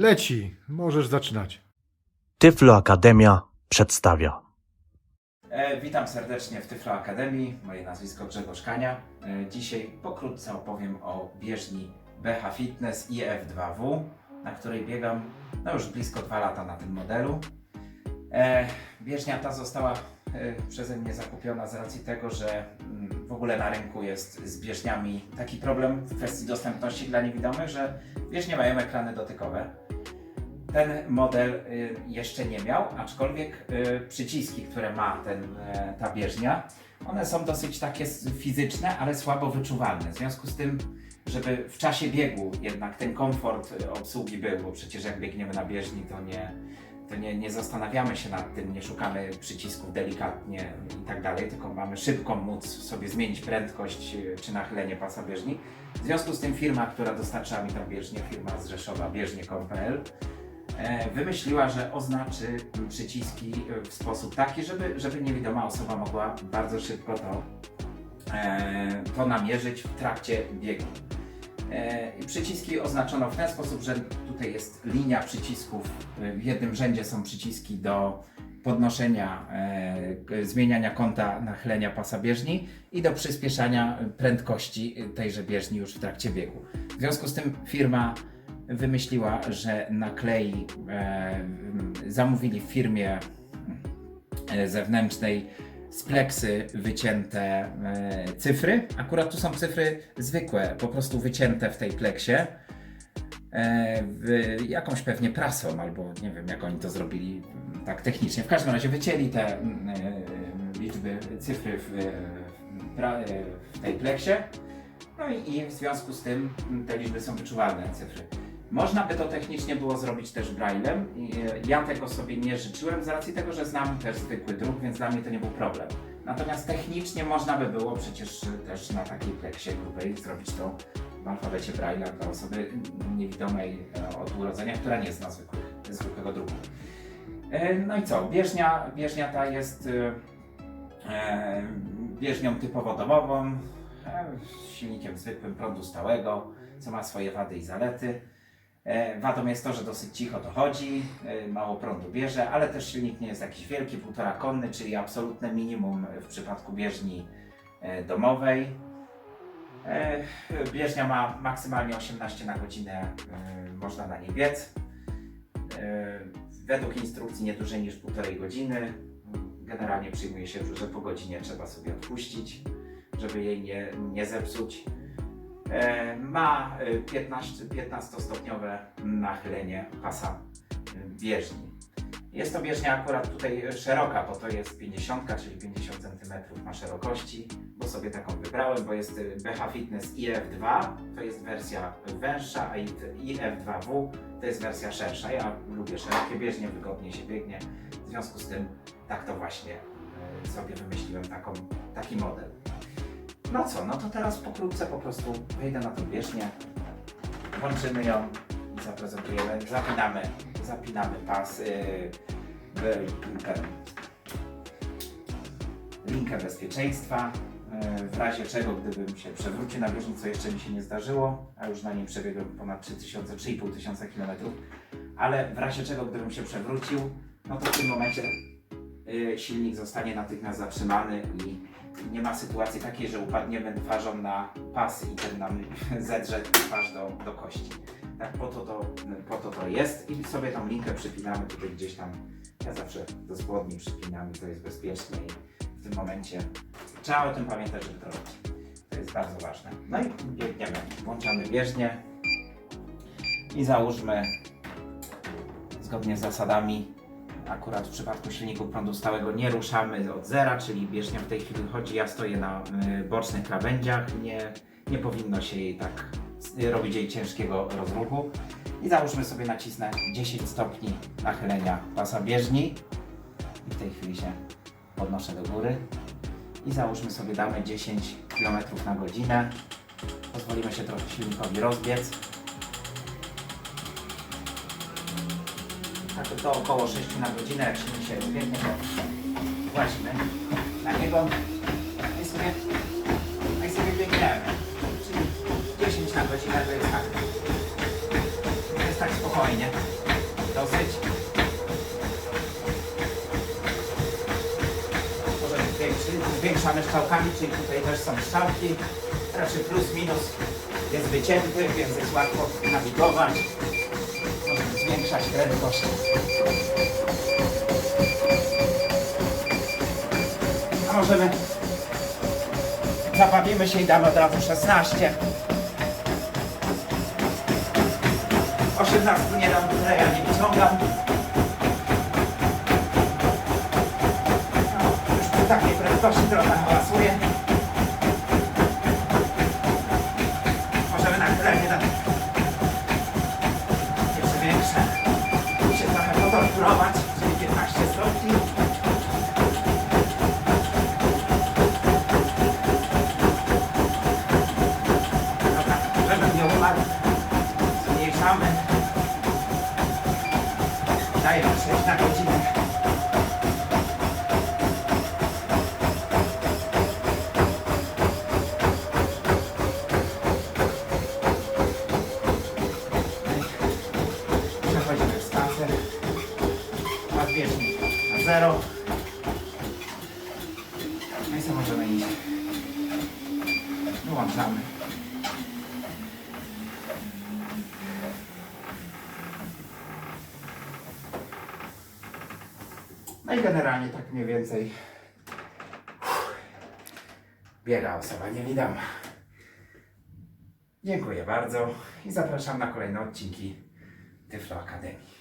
Leci, możesz zaczynać. Tyflo Akademia przedstawia. E, witam serdecznie w Tyflo Akademii. Moje nazwisko Grzegorz Kania. E, dzisiaj pokrótce opowiem o bieżni BH Fitness IF2W, na której biegam no już blisko 2 lata na tym modelu. E, bieżnia ta została e, przeze mnie zakupiona z racji tego, że mm, w ogóle na rynku jest z bieżniami taki problem w kwestii dostępności dla niewidomych, że bieżnie mają ekrany dotykowe. Ten model y, jeszcze nie miał, aczkolwiek y, przyciski, które ma ten, e, ta bieżnia, one są dosyć takie fizyczne, ale słabo wyczuwalne. W związku z tym, żeby w czasie biegu jednak ten komfort y, obsługi był, bo przecież jak biegniemy na bieżni, to nie, to nie, nie zastanawiamy się nad tym, nie szukamy przycisków delikatnie i tak dalej, tylko mamy szybko móc sobie zmienić prędkość y, czy nachylenie pasa bieżni. W związku z tym firma, która dostarcza mi tę bieżnię, firma z Rzeszowa, bieżnie.pl, e, wymyśliła, że oznaczy przyciski e, w sposób taki, żeby, żeby niewidoma osoba mogła bardzo szybko to, e, to namierzyć w trakcie biegu. E, Przyciski oznaczono w ten sposób, że tutaj jest linia przycisków. W jednym rzędzie są przyciski do podnoszenia, e, zmieniania kąta nachylenia pasa bieżni i do przyspieszania prędkości tejże bieżni już w trakcie biegu. W związku z tym firma wymyśliła, że naklei, e, zamówili w firmie zewnętrznej z pleksy wycięte e, cyfry. Akurat tu są cyfry zwykłe, po prostu wycięte w tej pleksie. E, jakąś pewnie prasą, albo nie wiem jak oni to zrobili tak technicznie. W każdym razie wycięli te m, e, liczby, cyfry w, w, tej pleksie. No i, i w związku z tym te liczby są wyczuwalne, cyfry. Można by to technicznie było zrobić też braillem. E, Ja tego sobie nie życzyłem z racji tego, że znam też zwykły druk, więc dla mnie to nie był problem. Natomiast technicznie można by było przecież też na takiej pleksie grubej zrobić to w alfabecie Braille'a dla osoby niewidomej e, od urodzenia, która nie zna zwykłych, zwykłego druku. E, No i co? Bieżnia, bieżnia ta jest bieżnią typowo domową, silnikiem zwykłym prądu stałego, co ma swoje wady i zalety. E, Wadą jest to, że dosyć cicho to chodzi, e, mało prądu bierze, ale też silnik nie jest jakiś wielki, półtora konny, czyli absolutne minimum w przypadku bieżni e, domowej. Bieżnia ma maksymalnie 18 na godzinę, można na niej biec. Według instrukcji nie dłużej niż półtorej godziny. Generalnie przyjmuje się, że po godzinie trzeba sobie odpuścić, żeby jej nie, nie zepsuć. E, Ma e, 15, 15-stopniowe nachylenie pasa e, bieżni. Jest to bieżnia akurat tutaj szeroka, bo to jest 50, czyli 50 cm ma szerokości, bo sobie taką wybrałem, bo jest e, BH Fitness IF2, to jest wersja węższa, a IF2W to jest wersja szersza. Ja lubię szerokie bieżnie, wygodnie się biegnie, w związku z tym tak to właśnie e, sobie wymyśliłem taką, taki model. No co, no to teraz pokrótce po prostu wejdę na tą bieżnię, włączymy ją i zaprezentujemy, zapinamy, zapinamy pas, yy, linkę bezpieczeństwa, yy, w razie czego gdybym się przewrócił na bieżni, co jeszcze mi się nie zdarzyło, a już na nim przebiegłem ponad 3000, 3,5 tysiąca kilometrów, ale w razie czego gdybym się przewrócił, no to w tym momencie silnik zostanie natychmiast zatrzymany i nie ma sytuacji takiej, że upadniemy twarzą na pas i ten nam zedrze twarz do, do kości. Tak, po to to, po to to jest i sobie tą linkę przypinamy tutaj gdzieś tam. Ja zawsze do spodni przypinam i to jest bezpieczne i w tym momencie trzeba o tym pamiętać, żeby to robić. To jest bardzo ważne. No i biegniemy, włączamy bieżnię i załóżmy zgodnie z zasadami Akurat w przypadku silników prądu stałego nie ruszamy od zera, czyli bieżnia w tej chwili chodzi, ja stoję na y, bocznych krawędziach, nie, nie powinno się jej tak y, robić jej ciężkiego rozruchu. I załóżmy sobie nacisnę 10 stopni nachylenia pasa bieżni i w tej chwili się podnoszę do góry i załóżmy sobie damy 10 km na godzinę. Pozwolimy się trochę silnikowi rozbiec. Tak to około 6 na godzinę, jak się rozbiegnie, to włazimy na niego i sobie, no i sobie biegniemy. Czyli 10 na godzinę to jest tak, to jest tak spokojnie. Dosyć. Zwiększyć, zwiększamy strzałkami, czyli tutaj też są strzałki. Raczej plus minus jest wycięty, więc jest łatwo nawigować. Zwiększać prędkość. A możemy zabawimy się i damy od razu 16. 18 nie dam tutaj, ja nie wyciągam. No, już przy takiej prędkości trochę hałasuje. Czyli 15 stopni. Dobra, żeby nie umarł. Zmniejszamy. Dajemy 6 na godzinę. Przechodzimy w spacer. Nadbieżnik na zero. No i co możemy iść? Wyłączamy. No i generalnie tak mniej więcej biega osoba niewidoma. Dziękuję bardzo i zapraszam na kolejne odcinki Tyflo Akademii.